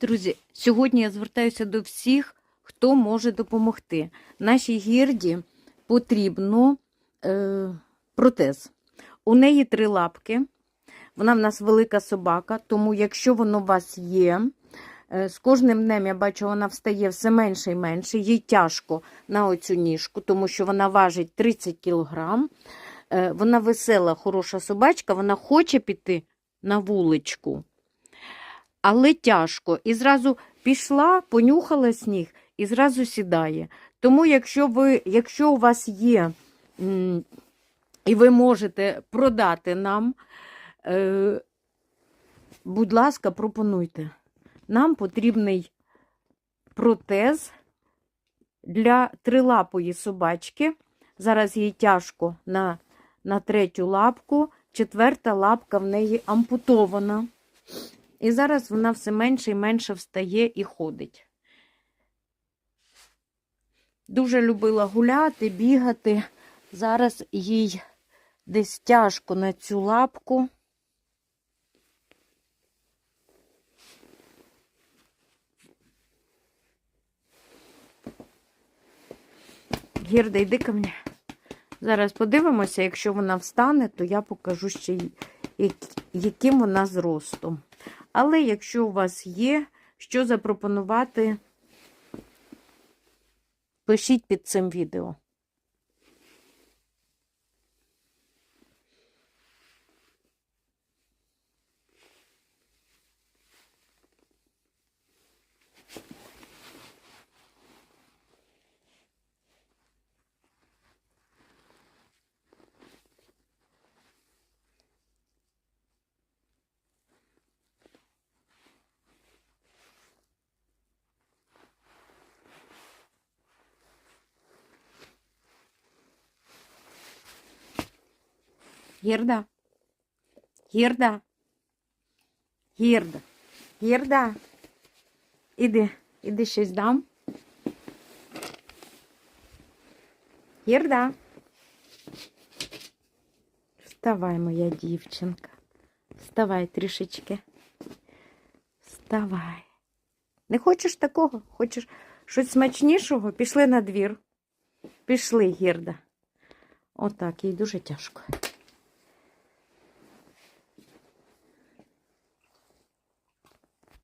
Друзі, сьогодні я звертаюся до всіх, хто може допомогти. Нашій гірді потрібно е, протез. У неї три лапки. Вона в нас велика собака, тому якщо воно у вас є, е, з кожним днем я бачу, вона встає все менше і менше. Їй тяжко на оцю ніжку, тому що вона важить 30 кілограм. Е, Вона весела, хороша собачка, вона хоче піти на вуличку але тяжко. І зразу пішла, понюхала сніг і зразу сідає. Тому, якщо, ви, якщо у вас є і ви можете продати нам, е, будь ласка, пропонуйте. Нам потрібний протез для трилапої собачки. Зараз їй тяжко на, на третю лапку, четверта лапка в неї ампутована. І зараз вона все менше і менше встає і ходить. Дуже любила гуляти, бігати. Зараз їй десь тяжко на цю лапку. Гірда, йди ко мені. Зараз подивимося, якщо вона встане, то я покажу ще, яким вона зростом. Але якщо у вас є, що запропонувати, пишіть під цим відео. Гірда. Гірда. Гірда. Гірда. Іди, іди щось дам. Гірда. Вставай, моя дівчинка. Вставай трішечки. Вставай. Не хочеш такого? Хочеш щось смачнішого? Пішли на двір. Пішли, Гірда. Отак, їй дуже тяжко.